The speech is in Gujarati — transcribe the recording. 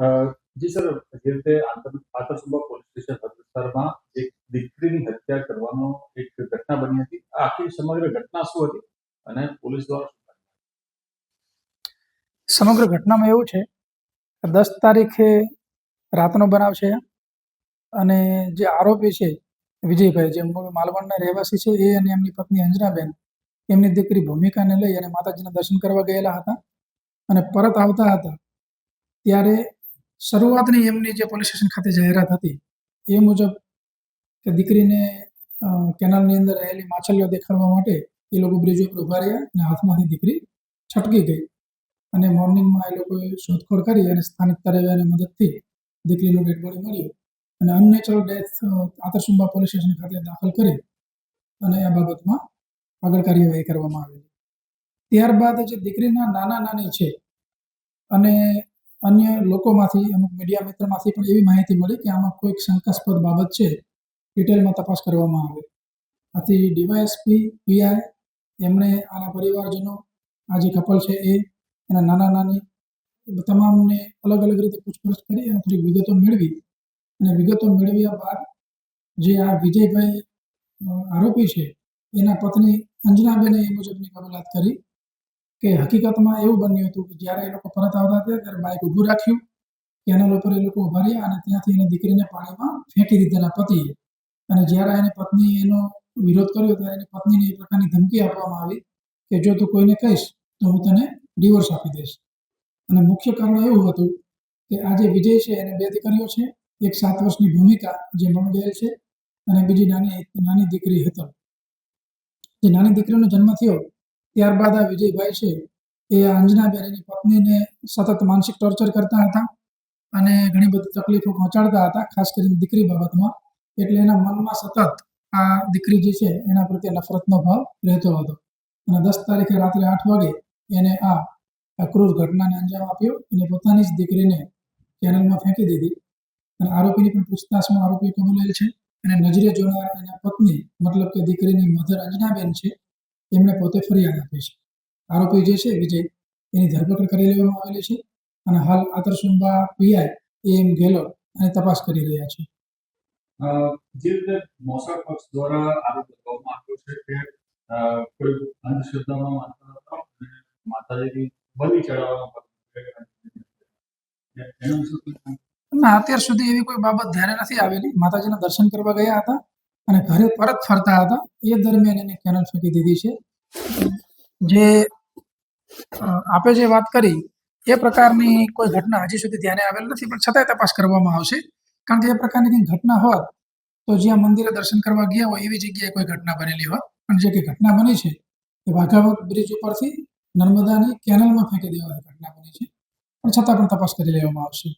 જી સર, જે રીતે આંતર- આતરસુંબા પોલીસ સ્ટેશન વિસ્તારમાં એક દીકરીની હત્યા કરવાનો એક ઘટના બની હતી. આખી સમગ્ર ઘટના શું હતી અને પોલીસ દ્વારા સમગ્ર ઘટનામાં એવું છે કે દસ તારીખે રાતનો બનાવ છે અને જે આરોપી છે વિજયભાઈ, જે મૂળ માલવણના રહેવાસી છે એ અને એમની પત્ની અંજનાબેન, એમની દીકરી ભૂમિકાને લઈ અને માતાજીના દર્શન કરવા ગયેલા હતા અને પરત આવતા હતા. ત્યારે શરૂઆતની એમની જે પોલીસ સ્ટેશન ખાતે જાહેરાત હતી, એ મુજબ કે દીકરીને કેનાલની અંદર રહેલી માછલીઓ દેખાડવા માટે એ લોકો બ્રિજ ઉપર ઊભા રહ્યા અને હાથમાંથી દીકરી છટકી ગઈ. અને મોર્નિંગમાં એ લોકોએ શોધખોળ કરી અને સ્થાનિક તરવ્યાની મદદથી દીકરીનું ડેડ બોડી મળ્યું અને unnatural death Atarsumba police station ખાતે દાખલ કરી અને આ બાબતમાં આગળ કાર્યવાહી કરવામાં આવી. ત્યારબાદ જે દીકરીના નાના નાની છે અને અન્ય લોકોમાંથી, અમુક મીડિયા મિત્રમાંથી પણ એવી માહિતી મળી કે આમાં કોઈક શંકાસ્પદ બાબત છે ડિટેલમાં તપાસ કરવામાં આવે. આથી ડીવાયએસપી પીઆઈ એમણે આના પરિવારજનો, આ જે કપલ છે એ, એના નાના નાની તમામને અલગ અલગ રીતે પૂછપરછ કરી અને થોડીક વિગતો મેળવી. અને વિગતો મેળવ્યા બાદ જે આ વિજયભાઈ આરોપી છે, એના પત્ની અંજનાબેને એ મુજબની કબૂલાત કરી કે હકીકતમાં એવું બન્યું હતું કે જ્યારે એ લોકો પરત આવતા હતા ત્યારે બાઇક ઊભું રાખ્યું, કેનલ ઉપર એ લોકો ઊભા રહ્યા અને ત્યાંથી એની દીકરીને પાણીમાં ફેંકી દીધેલા પતિએ. અને જ્યારે એની પત્ની એનો વિરોધ કર્યો ત્યારે એની પત્નીને એ પ્રકારની ધમકી આપવામાં આવી કે જો તું કોઈને કહીશ તો હું તને ડિવોર્સ આપી દઈશ. અને મુખ્ય કારણ એવું હતું કે આ જે વિજય છે, એને બે દીકરીઓ છે, એક સાત વર્ષની ભૂમિકા જે મરણ ગયેલ છે અને બીજી નાની નાની દીકરી હેતલ. જે નાની દીકરીનો જન્મ થયો ત્યારબાદ આ વિજયભાઈ છે, એ અંજનાબેન પત્નીને સતત માનસિક ટોર્ચર કરતા હતા અને ઘણી બધી તકલીફો પહોંચાડતા હતા, ખાસ કરીને દીકરી બાબતમાં. એટલે એના મનમાં સતત આ દીકરી જે છે, એના પ્રત્યે નફરતનો ભાવ રહેતો હતો. અને દસ તારીખે રાત્રે આઠ વાગે એને આ ક્રૂર ઘટનાને અંજામ આપ્યો અને પોતાની જ દીકરીને કેનલમાં ફેંકી દીધી. અને આરોપીની પણ પૂછતાછમાં આરોપી કબૂલેલ છે. અને નજરે જોનાર એના પત્ની, મતલબ કે દીકરીની મધર અંજનાબેન છે એમણે પોતે ફરિયાદ આપી છે. આરોપી જે છે વિજય એની ધરપકડ કરી લેવામાં આવેલી છે અને હાલ આતરસુંબા પીઆઈ એમ ગેલો અને તપાસ કરી રહ્યા છે. જે રીતે મોસાળ પક્ષ દ્વારા આરોપ લગાવવામાં આવ્યો છે કે કોઈ અંધશ્રદ્ધામાં માનતા માતાજીની બલિ ચડાવવામાં? ના અત્યાર સુધી એવી કોઈ બાબત ધ્યાને નથી આવેલી. માતાજીના દર્શન કરવા ગયા હતા. અને ઘરે પરત ફરતા હતા. એ દરમિયાન એને કેનલ ફેંકી દીધી છે. જે આપે જે વાત કરી, એ પ્રકારની કોઈ ઘટના હજી સુધી ધ્યાને આવેલ નથી, પણ છતાંય તપાસ કરવામાં આવશે. કારણ કે એ પ્રકારની કંઈ ઘટના હોત, તો જ્યાં મંદિરે દર્શન કરવા ગયા હોય, એવી જગ્યાએ કોઈ ઘટના બનેલી હોત. પણ જે કંઈ ઘટના બની છે, એ વાઘાવત બ્રિજ ઉપરથી નર્મદાની કેનલમાં ફેંકી દેવાની ઘટના બની છે. પણ છતાં પણ તપાસ કરી લેવામાં આવશે.